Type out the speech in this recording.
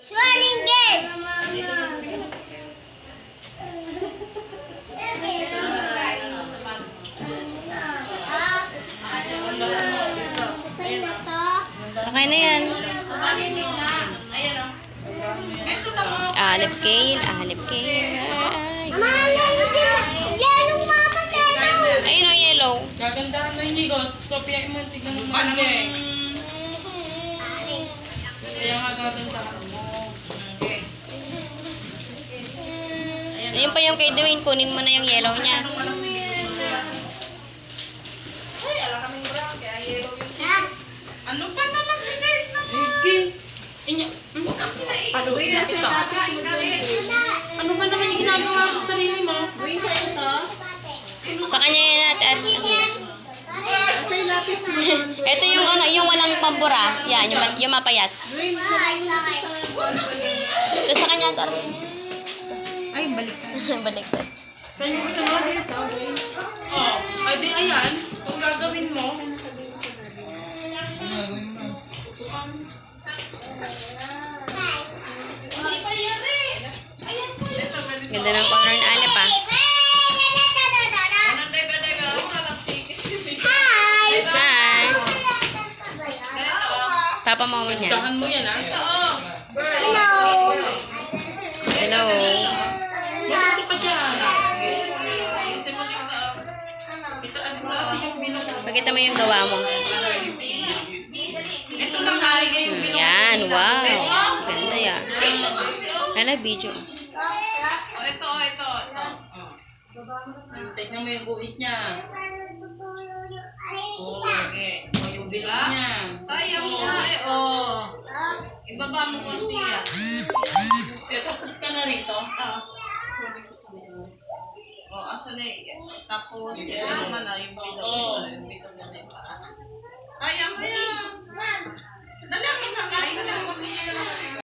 Swimming game! Okay na yan. Alip kale, alip kale. Yung? Ayun o, yellow. Gagandahan na hindi ko. Kopyain mo, tignan mo mga eh. Kaya nga gagandahan mo. Ayun pa yung kay Dwayne, kunin mo na yung yellow niya. Ano pa naman si Dave naman? Igi. Inya. Ano ba ito? Ano ba naman yung ginagawa mo sa sarili mo? Sa kanya yan at at. Ito yung ano, yung walang pambura. Yan, yung, ma- yung mapayat. Ito sa kanya ito. Ay, balik balik Saan yung kasunod? Oh, ay di ayan. Papa mo mo niya. dahan mo yan ah. Hello! Hello. Mag-isip ka dyan. Pakita mo yung gawa mo. Ito lang nalagay yung Hmm, bilog. Yan, wow. Ganda yan. Hala, video. Tignan mo yung buhit niya. Oh, okay. O yung bilog niya. Ibaba mo konti yan. Eh, tapos ka na rito. Oh, asa na eh. Tapos, ito naman ah, yung bilog. Oo. Na. Kaya mo